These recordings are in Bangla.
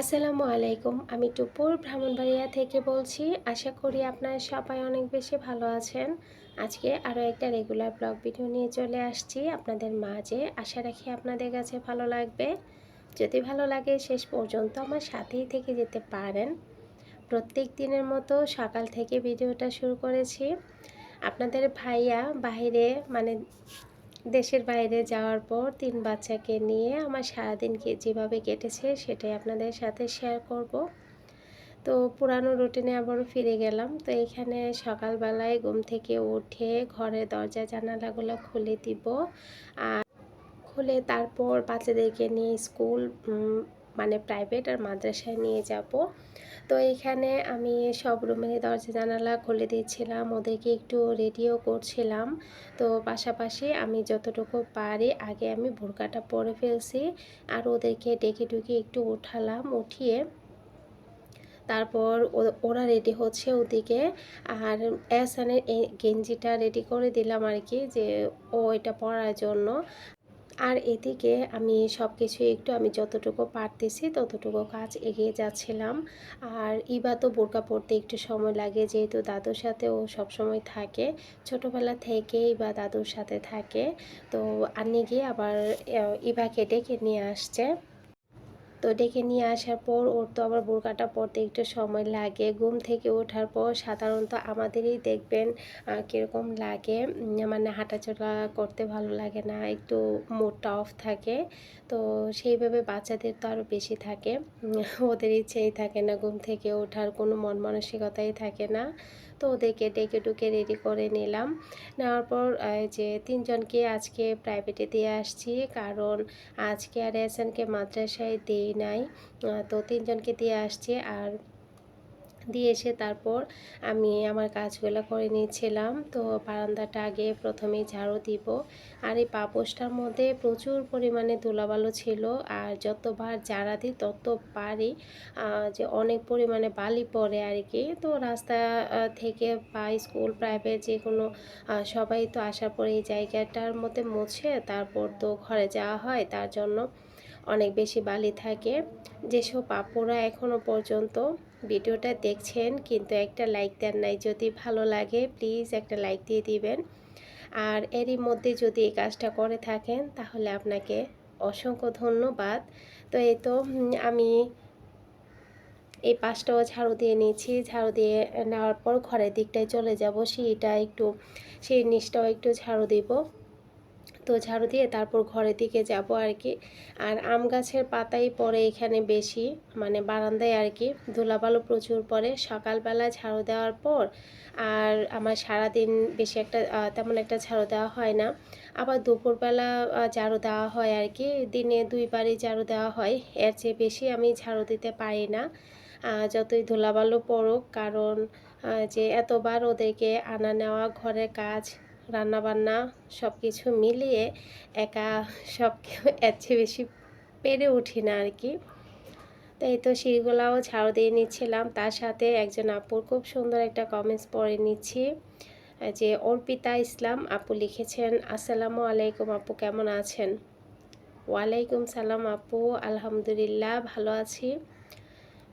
আসসালামু আলাইকুম। আমি টুপুর ব্রাহ্মণবাড়িয়া থেকে বলছি, আশা করি আপনারা সবাই অনেক বেশি ভালো আছেন। আজকে আরও একটা রেগুলার ব্লগ ভিডিও নিয়ে চলে আসছি আপনাদের মাঝে। আশা রাখি আপনাদের কাছে ভালো লাগবে। যদি ভালো লাগে, শেষ পর্যন্ত আমার সাথেই থেকে যেতে পারেন। প্রত্যেক দিনের মতো সকাল থেকে ভিডিওটা শুরু করেছি। আপনাদের ভাইয়া বাইরে মানে দেশের বাইরে যাওয়ার পর তিন বাচ্চাকে নিয়ে আমার সারাদিন যেভাবে কেটেছে সেটাই আপনাদের সাথে শেয়ার করব। তো পুরানো রুটিনে আবারও ফিরে গেলাম। তো এখানে সকালবেলায় ঘুম থেকে উঠে ঘরের দরজা জানালাগুলো খুলে দিব। আর খুলে তারপর বাচ্চাদেরকে নিয়ে স্কুল মানে প্রাইভেট আর মাদ্রাসায় নিয়ে যাব। তো এখানে আমি সব রুমের দরজা, জানালা খুলে দিচ্ছিলাম ওদেরকে একটু রেডিও করছিলাম। তো পাশাপাশি আমি যতটুকু পারি আগে আমি বোরকাটা পরে ফেলছি আর ওদেরকে ডেকে ডুকে একটু উঠালাম, উঠিয়ে তারপর ওরা রেডি হচ্ছে ওদিকে। আর এসানের গেঞ্জিটা রেডি করে দিলাম আর কি যে ও এটা পরার জন্য। আর এদিকে আমি সব কিছু একটু আমি যতটুকু পারতেছি ততটুকু কাজ এগিয়ে যাচ্ছিলাম। আর ইবা তো বোরকা পরতে একটু সময় লাগে, যেহেতু দাদুর সাথে ও সবসময় থাকে। ছোটোবেলা থেকেই বা দাদুর সাথে থাকে। তো আনি গিয়ে আবার ইভাকে ডেকে নিয়ে আসছে। তো ডেকে নিয়ে আসার পর ওর তো আবার বোরকাটা পরতে একটু সময় লাগে। ঘুম থেকে ওঠার পর সাধারণত আমাদেরই দেখবেন কীরকম লাগে মানে হাঁটাচলা করতে ভালো লাগে না, একটু মুডটা অফ থাকে। তো সেইভাবে বাচ্চাদের তো আরও বেশি থাকে। ওদের ইচ্ছেই থাকে না ঘুম থেকে ওঠার, কোনো মন মানসিকতাই থাকে না। তো ওদেরকে ডেকে ডুকে রেডি করে নিলাম। নেওয়ার পর যে তিনজনকে আজকে প্রাইভেটে দিয়ে আসছি, কারণ আজকে আর এসএনকে মাদ্রাসায় দিই নাই। তো তিনজনকে দিয়ে আসছি, আর দিয়ে এসে তারপর আমি আমার কাজগুলো করে নিয়েছিলাম। তো বারান্দাটা আগে প্রথমেই ঝাড়ু দিব। আর এই পাপোশটার মধ্যে প্রচুর পরিমাণে ধুলাবালো ছিল। আর যতবার ঝাড়া দিই তত পারি যে অনেক পরিমাণে বালি পড়ে আর কি। তো রাস্তা থেকে বা স্কুল, প্রাইভেট যে কোনো সবাই তো আসার পরে এই জায়গাটার মধ্যে মুছে তারপর তো ঘরে যাওয়া হয়। তার জন্য অনেক বেশি বালি থাকে। যেসব পাপুরা এখনও পর্যন্ত ভিডিওটা দেখছেন, কিন্তু একটা লাইক দেন নাই। যদি ভালো লাগে, প্লিজ একটা লাইক দিয়ে দিবেন। আর এরই মধ্যে যদি এই কাজটা করে থাকেন, তাহলে আপনাকে অসংখ্য ধন্যবাদ। তো এই তো আমি এই পাশটাও ঝাড়ু দিয়ে নিয়েছি। ঝাড়ু দিয়ে নেওয়ার পর ঘরের দিকটায় চলে যাব। সেইটা একটু সেই নিচটাও একটু ঝাড়ু দিব। তো ঝাড়ু দিয়ে তারপর ঘরের দিকে যাব আর কি। আর আম গাছের পাতাই পরে এখানে বেশি মানে বারান্দায় আর কি। ধুলাবালু প্রচুর পরে। সকালবেলা ঝাড়ু দেওয়ার পর আর আমার সারাদিন বেশি একটা তেমন একটা ঝাড়ু দেওয়া হয় না। আবার দুপুরবেলা ঝাড়ু দেওয়া হয় আর কি। দিনে দুইবারই ঝাড়ু দেওয়া হয়। এর চেয়ে বেশি আমি ঝাড়ু দিতে পারি না। যতই ধুলাবালু পড়ুক কারণ যে এতবার ওদেরকে আনা নেওয়া, ঘরের কাজ রান্নাবান্না সব কিছু মিলিয়ে একা সব এর চেয়ে বেশি পেরে উঠি না আর কি। তো এই তো সিঁড়িগুলাও ঝাড়ু দিয়ে নিচ্ছিলাম। তার সাথে একজন আপুর খুব সুন্দর একটা কমেন্টস পড়ে নিচ্ছি, যে অর্পিতা ইসলাম আপু লিখেছেন, আসসালামু আলাইকুম আপু, কেমন আছেন? ওয়ালাইকুম সালাম আপু, আলহামদুলিল্লাহ, ভালো আছি।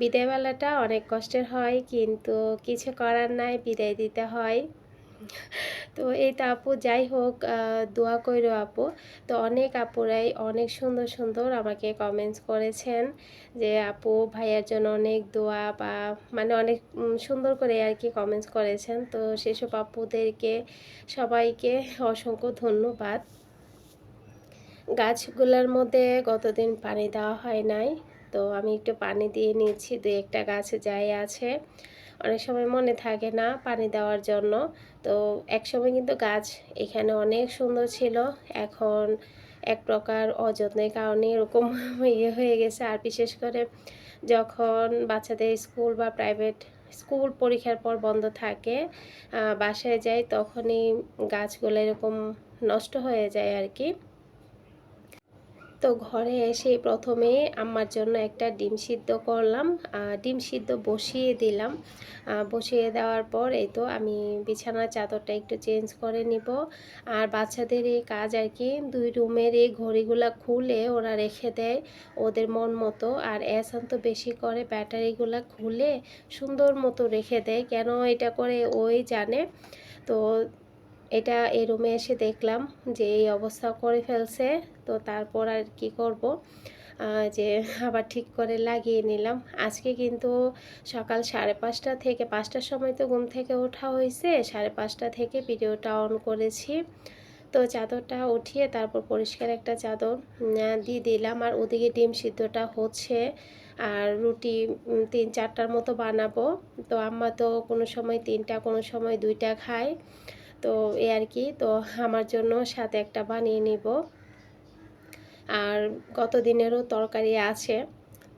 বিদায়বেলাটা অনেক কষ্টের হয়, কিন্তু কিছু করার নাই, বিদায় দিতে হয়। তো এই তো আপু, যাই হোক দোয়া কইরো আপু। তো অনেক আপুরাই অনেক সুন্দর সুন্দর আমাকে কমেন্টস করেছেন যে, আপু ভাইয়ার জন্য অনেক দোয়া বা মানে অনেক সুন্দর করে আর কি কমেন্টস করেছেন। তো সেসব আপুদেরকে, সবাইকে অসংখ্য ধন্যবাদ। গাছগুলোর মধ্যে গতদিন পানি দেওয়া হয় নাই, তো আমি একটু পানি দিয়ে নিয়েছি দু একটা গাছ যাই আছে। অনেক সময় মনে থাকে না পানি দেওয়ার জন্য। তো এক সময় কিন্তু গাছ এখানে অনেক সুন্দর ছিল। এখন এক প্রকার অযত্নের কারণে এরকম ইয়ে হয়ে গেছে। আর বিশেষ করে যখন বাচ্চাদের স্কুল বা প্রাইভেট স্কুল পরীক্ষার পর বন্ধ থাকে বাসায় যাই, তখনই গাছগুলো এরকম নষ্ট হয়ে যায় আর কি। তো ঘরে এসে প্রথমে আমার জন্য একটা ডিম সিদ্ধ করলাম। ডিম সিদ্ধ বসিয়ে দিলাম। বসিয়ে দেওয়ার পর এই তো আমি বিছানার চাদরটা একটু চেঞ্জ করে নিব। আর বাচ্চাদের এই কাজ আর কি, দুই রুমের এই ঘড়িগুলো খুলে ওরা রেখে দেয় ওদের মন মতো। আর এসান তো বেশি করে ব্যাটারিগুলো খুলে সুন্দর মতো রেখে দেয়। কেন এটা করে ওই জানে। তো এটা এই রুমে এসে দেখলাম যে এই অবস্থা করে ফেলছে। তো তারপর আর কি করব? যে আবার ঠিক করে লাগিয়ে নিলাম। আজকে কিন্তু সকাল সাড়ে পাঁচটা থেকে, পাঁচটার সময় তো ঘুম থেকে ওঠা হয়েছে, সাড়ে পাঁচটা থেকে ভিডিওটা অন করেছি। তো চাদরটা উঠিয়ে তারপর পরিষ্কার একটা চাদর দিয়ে দিলাম। আর ওদিকে ডিম সিদ্ধটা হচ্ছে। আর রুটি তিন চারটার মতো বানাবো। তো আম্মা তো কোনো সময় তিনটা, কোনো সময় দুইটা খায়। তো এই আর কি, তো আমার জন্য সাথে একটা বানিয়ে নিব। আর গত দিনেরও তরকারি আছে।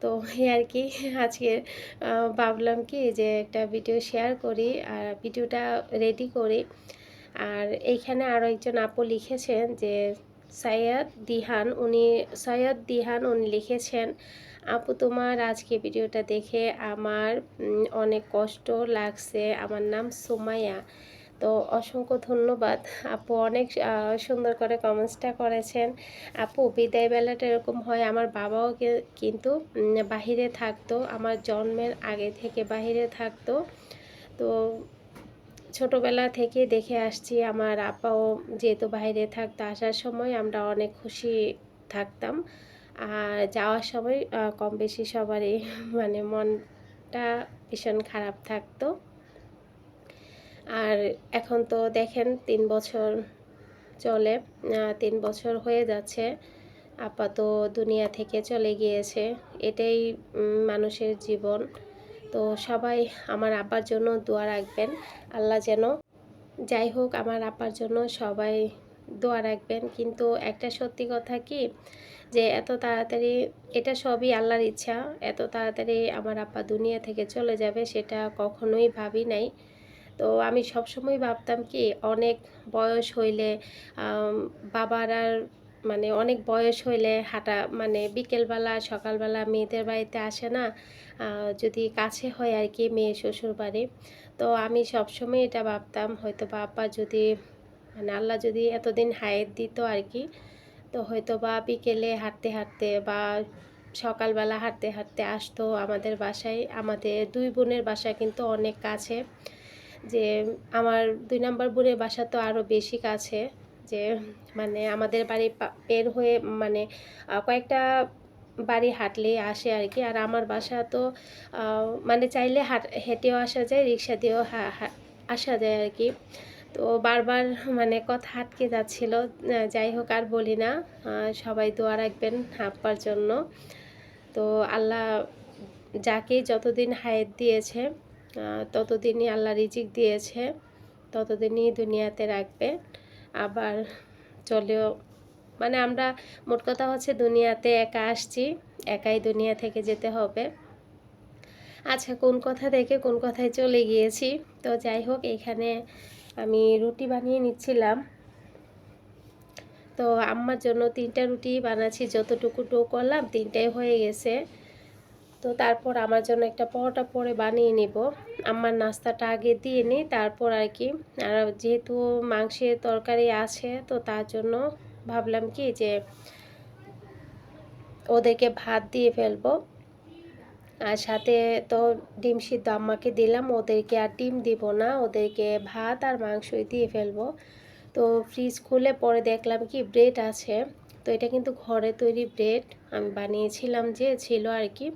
তো এই আর কি, আজকে ভাবলাম কি যে একটা ভিডিও শেয়ার করি আর ভিডিওটা রেডি করি। আর এইখানে আরও একজন আপু লিখেছেন যে সাইয়াদ দিহান, উনি সৈয়দ দিহান উনি লিখেছেন, আপু, তোমার আজকে ভিডিওটা দেখে আমার অনেক কষ্ট লাগছে। আমার নাম সুমাইয়া। তো অসংখ্য ধন্যবাদ। আপু অনেক সুন্দর করে কমেন্টসটা করেছেন। আপু বিদায় বেলাটা এরকম হয়, আমার বাবাও কিন্তু বাহিরে থাকতো, আমার জন্মের আগে থেকে বাহিরে থাকতো। তো ছোটবেলা থেকে দেখে আসছি, আমার আপাও যেহেতু বাইরে থাকতো, আসার সময় আমরা অনেক খুশি থাকতাম। আর যাওয়ার সময় কম বেশি সবারই মানে মনটা ভীষণ খারাপ থাকতো। আর এখন তো দেখেন তিন বছর চলে তিন বছর হয়ে যাচ্ছে। আপাত দুনিয়া থেকে চলে গিয়েছে। এটাই মানুষের জীবন। তো সবাই আমার আব্বার জন্য দোয়া রাখবেন। আল্লাহ যেন, যাই হোক আমার আব্বার জন্য সবাই দোয়া রাখবেন। কিন্তু একটা সত্যি কথা কি? যে এত তাড়াতাড়ি, এটা সবই আল্লাহর ইচ্ছা। এত তাড়াতাড়ি আমার আব্বা দুনিয়া থেকে চলে যাবে সেটা কখনোই ভাবি নাই। তো আমি সবসময় ভাবতাম কি, অনেক বয়স হইলে বাবার আর মানে অনেক বয়স হইলে হাঁটা মানে বিকেলবেলা, সকালবেলা মেয়েদের বাড়িতে আসে না যদি কাছে হয় আর কি মেয়ে শ্বশুর বাড়ি। তো আমি সবসময় এটা ভাবতাম হয়তো বাবা যদি মানে আল্লাহ যদি এতদিন হায়াত দিত আর কি, তো হয়তো বা বিকেলে হাঁটতে হাঁটতে বা সকালবেলা হাঁটতে হাঁটতে আসতো আমাদের বাসায়। আমাদের দুই বোনের বাসা কিন্তু অনেক কাছে। যে আমার দুই নাম্বার বোনের বাসা তো আরও বেশি কাছে, যে মানে আমাদের বাড়ি বের হয়ে মানে কয়েকটা বাড়ি হাঁটলেই আসে আর কি। আর আমার বাসা তো মানে চাইলে হাট, হেঁটেও আসা যায়, রিক্সা দিয়েও আসা যায় আর কি। তো বারবার মানে কথা আটকে যাচ্ছিল যাই হোক আর বলি না সবাই দোয়া রাখবেন আপ্পার জন্য। তো আল্লাহ যাকে যতদিন হায়াত দিয়েছে ততদিনই আল্লাহ রিজিক দিয়েছে, ততদিনই দুনিয়াতে রাখবে। আবার চলেও মানে আমরা, মোট কথা হচ্ছে দুনিয়াতে একা আসছি, একাই দুনিয়া থেকে যেতে হবে। আচ্ছা কোন কথা থেকে কোন কথায় চলে গিয়েছি? তো যাই হোক, এখানে আমি রুটি বানিয়ে নিচ্ছিলাম। তো আম্মার জন্য তিনটা রুটি বানাচ্ছি যতটুকু টো করলাম তিনটাই হয়ে গেছে। তো তারপর আমার জন্য একটা পরোটা পরে বানিয়ে নেব। আমার নাস্তাটা আগে দিয়ে নিই, তারপর আর কি। আর যেহেতু মাংসের তরকারি আছে, তো তার জন্য ভাবলাম কি যে ওদেরকে ভাত দিয়ে ফেলব। আর সাথে তো ডিম সিদ্ধ আম্মাকে দিলাম, ওদেরকে আর ডিম দিব না, ওদেরকে ভাত আর মাংসই দিয়ে ফেলব। তো ফ্রিজ খুলে পরে দেখলাম কি ব্রেড আছে, তো এটা কিন্তু ঘরে তৈরি ব্রেড আমি বানিয়েছিলাম যে ছিল আর কি।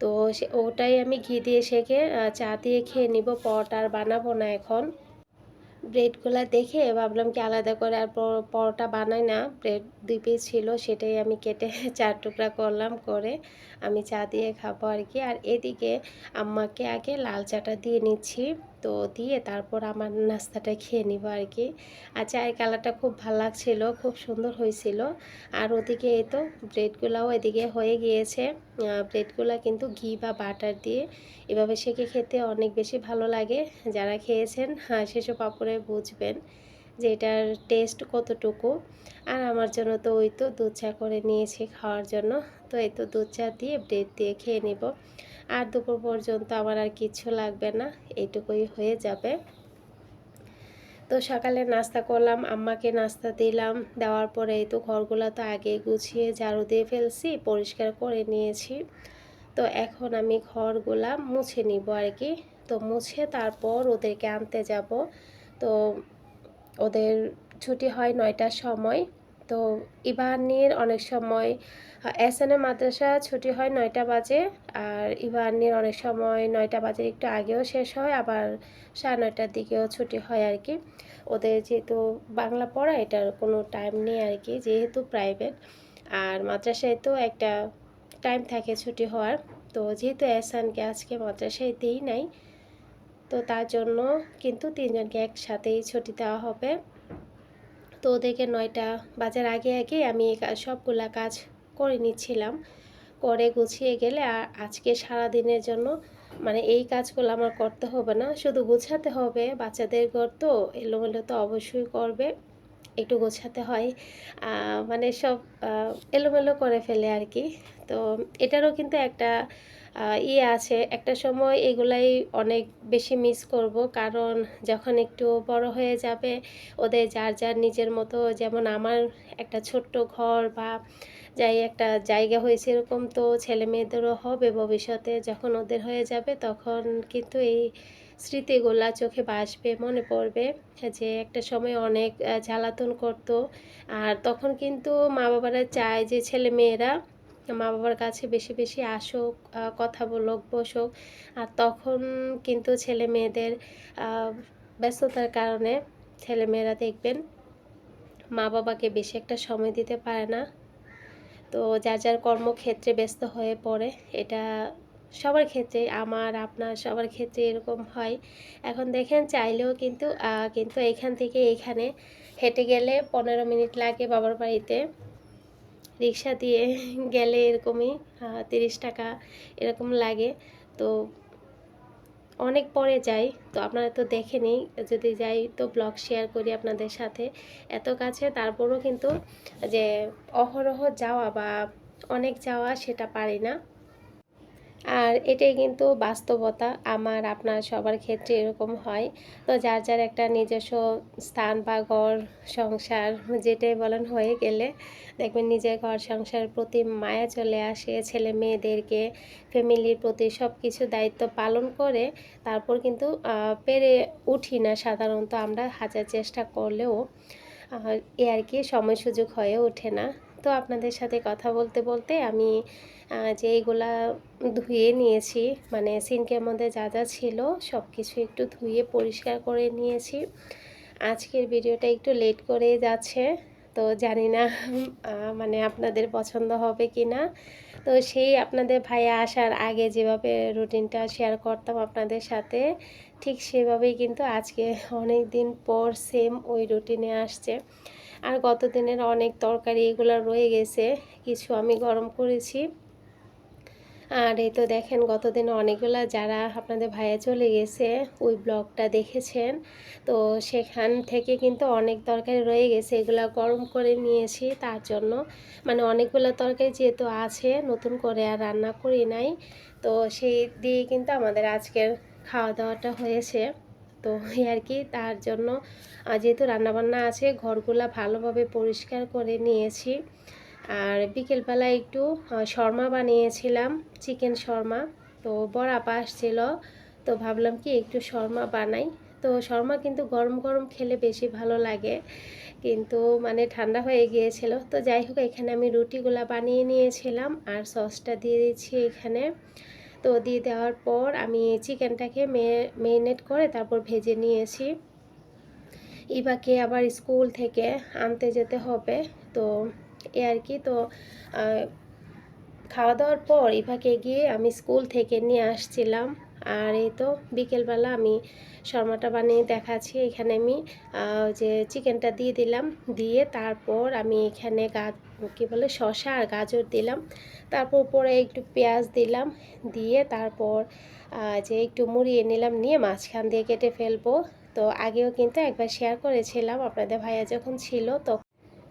তো সে- ওটাই আমি ঘি দিয়ে সেঁকে চা দিয়ে খেয়ে নিব, পরোটা আর বানাবো না এখন। ব্রেডগুলো দেখে ভাবলাম কি আলাদা করে আর পরোটা বানাই না। ব্রেড দুই পিস ছিল, সেটাই আমি কেটে চার টুকরা করলাম, করে আমি চা দিয়ে খাব আর কি। আর এদিকে আম্মাকে আগে লাল চাটা দিয়ে নিচ্ছি। তো দিয়ে তারপর আমার নাস্তাটা খেয়ে নিব আর কি আর চায়ের কালারটা খুব ভালো লাগছিল, খুব সুন্দর হয়েছিল। আর ওদিকে এই তো ব্রেডগুলাও এদিকে হয়ে গিয়েছে। ব্রেডগুলা কিন্তু ঘি বা বাটার দিয়ে এভাবে সেকে খেতে অনেক বেশি ভালো লাগে। যারা খেয়েছেন হ্যাঁ সেসব পাপড়ে বুঝবেন যে এটার টেস্ট কতটুকু। আর আমার জন্য তো ওই তো দুধ চা করে নিয়েছি খাওয়ার জন্য। তো এই তো দুধ চা দিয়ে ব্রেড দিয়ে খেয়ে নিব। আর দুপুর পর্যন্ত আমার আর কিচ্ছু লাগবে না, এইটুকুই হয়ে যাবে। তো সকালে নাস্তা করলাম, আম্মাকে নাস্তা দিলাম, দেওয়ার পরে এই তো ঘরগুলো তো আগে গুছিয়ে ঝাড়ু দিয়ে ফেলছি, পরিষ্কার করে নিয়েছি। তো এখন আমি ঘরগুলা মুছে নিব আর কি। তো মুছে তারপর ওদেরকে আনতে যাব। তো ওদের ছুটি হয় নয়টার সময়। তো ইবাহানির অনেক সময় এস এন এ মাদ্রাসা ছুটি হয় নয়টা বাজে আর ইবাহানির অনেক সময় নয়টা বাজে একটু আগেও শেষ হয়, আবার সাড়ে নয়টার দিকেও ছুটি হয় আর কি। ওদের যেহেতু বাংলা পড়া, এটার কোনো টাইম নেই আর কি, যেহেতু প্রাইভেট আর মাদ্রাসায় তো একটা টাইম থাকে ছুটি হওয়ার, তো যেহেতু এসানকে আজকে মাদ্রাসায় দিই নাই, তো তার জন্য কিন্তু তিনজনকে একসাথেই ছুটি দেওয়া হবে। তো ওদেরকে নয়টা বাজার আগে আগে আমি সবগুলা কাজ করে নিচ্ছিলাম। করে গুছিয়ে গেলে আর আজকে সারা দিনের জন্য মানে এই কাজগুলো আমার করতে হবে না, শুধু গোছাতে হবে। বাচ্চাদের ঘর তো এলোমেলো তো অবশ্যই করবে, একটু গোছাতে হয়। মানে সব এলোমেলো করে ফেলে আর কি। তো এটারও কিন্তু একটা ইয়ে আছে। একটা সময় এগুলাই অনেক বেশি মিস করব। কারণ যখন একটু বড় হয়ে যাবে, ওদের যার যার নিজের মতো, যেমন আমার একটা ছোট্ট ঘর বা যাই একটা জায়গা হয়েছে এরকম, তো ছেলে মেয়েদেরও হবে ভবিষ্যতে। যখন ওদের হয়ে যাবে, তখন কিন্তু এই স্মৃতিগুলা চোখে বাসবে মনে পড়বে যে একটা সময় অনেক জ্বালাতন করতো। আর তখন কিন্তু মা বাবারা চায় যে ছেলে মেয়েরা মা বাবার কাছে বেশি বেশি আসুক কথা বলুক, বসুক। আর তখন কিন্তু ছেলে মেয়েদের ব্যস্ততার কারণে ছেলে মেয়েরা দেখবেন মা বাবাকে বেশি একটা সময় দিতে পারে না। তো যার যার কর্মক্ষেত্রে ব্যস্ত হয়ে পড়ে, এটা সবার ক্ষেত্রে, আমার, আপনার সবার ক্ষেত্রে এরকম হয়। এখন দেখেন চাইলেও কিন্তু কিন্তু এখান থেকে এখানে হেঁটে গেলে পনেরো মিনিট লাগে বাবার বাড়িতে। রিক্সা দিয়ে গেলে এরকমই তিরিশ টাকা এরকম লাগে। তো অনেক পরে যাই, তো আপনারা তো দেখেনি, যদি যাই তো ব্লগ শেয়ার করি আপনাদের সাথে। এত কাছে, তারপরও কিন্তু যে অহরহ যাওয়া বা অনেক যাওয়া সেটা পারি না। আর এটাই কিন্তু বাস্তবতা, আমার, আপনার, সবার ক্ষেত্রে এরকম হয়। তো যার যার একটা নিজস্ব স্থান বা ঘর, সংসার, যেটাই বলেন হয়ে গেলে, দেখবেন নিজের ঘর সংসারের প্রতি মায়া চলে আসে। ছেলে মেয়েদেরকে, ফ্যামিলির প্রতি সব কিছু দায়িত্ব পালন করে, তারপর কিন্তু পেরে উঠি না সাধারণত আমরা, হাজার চেষ্টা করলেও এ আর কি সময় সুযোগ হয়ে ওঠে না। তো আপনাদের সাথে কথা বলতে বলতে আমি যে এইগুলা ধুয়ে নিয়েছি মানে সিনকের মধ্যে যা যা ছিল সব কিছু একটু ধুয়ে পরিষ্কার করে নিয়েছি। আজকের ভিডিওটা একটু লেট করে যাচ্ছে, তো জানি না মানে আপনাদের পছন্দ হবে কি না তো সেই আপনাদের ভাইয়া আসার আগে যেভাবে রুটিনটা শেয়ার করতাম আপনাদের সাথে, ঠিক সেভাবেই কিন্তু আজকে অনেক দিন পর সেম ওই রুটিনে আসছে। আর গত দিনের অনেক তরকারি এগুলো রয়ে গেছে, কিছু আমি গরম করেছি। আর এই তো দেখেন গতদিন অনেকগুলো যারা আপনাদের ভাইয়া চলে গেছে, ওই ব্লগটা দেখেছেন। তো সেখান থেকে কিন্তু অনেক তরকারি রয়ে গেছে, এগুলো গরম করে নিয়েছি তার জন্য। মানে অনেকগুলো তরকারি যেহেতু আছে, নতুন করে আর রান্না করি নাই। তো সেই দিয়ে কিন্তু আমাদের আজকের খাওয়া দাওয়াটা হয়েছে। তো আর কি, তার জন্য যেহেতু রান্নাবান্না আছে, ঘরগুলা ভালোভাবে পরিষ্কার করে নিয়েছি। আর বিকেলবেলা একটু শর্মা বানিয়েছিলাম, চিকেন শর্মা। তো বড় আপা আসছিল, তো ভাবলাম কি একটু শর্মা বানাই। তো শর্মা কিন্তু গরম গরম খেলে বেশি ভালো লাগে, কিন্তু মানে ঠান্ডা হয়ে গিয়েছিল। তো যাই হোক, এখানে আমি রুটিগুলা বানিয়ে নিয়েছিলাম আর সসটা দিয়ে দিচ্ছি এখানে। তো দিয়ে দেওয়ার পর আমি চিকেনটাকে মেরিনেট করে তারপর ভেজে নিয়েছি। ইবাকে আবার স্কুল থেকে আনতে যেতে হবে। তো এ আর কি। তো খাওয়া দাওয়ার পর ইভাকে গিয়ে আমি স্কুল থেকে নিয়ে আসছিলাম। আর এই তো বিকেলবেলা আমি শর্মাটা বানিয়ে দেখাচ্ছি। এখানে আমি যে চিকেনটা দিয়ে দিলাম। দিয়ে তারপর আমি এখানে গা, কী বলে শশা আর গাজর দিলাম। তারপর উপরে একটু পেঁয়াজ দিলাম। দিয়ে তারপর যে একটু মুড়িয়ে নিলাম, নিয়ে মাঝখান দিয়ে কেটে ফেলব। তো আগেও কিন্তু একবার শেয়ার করেছিলাম আপনাদের ভাইয়া যখন ছিল, তো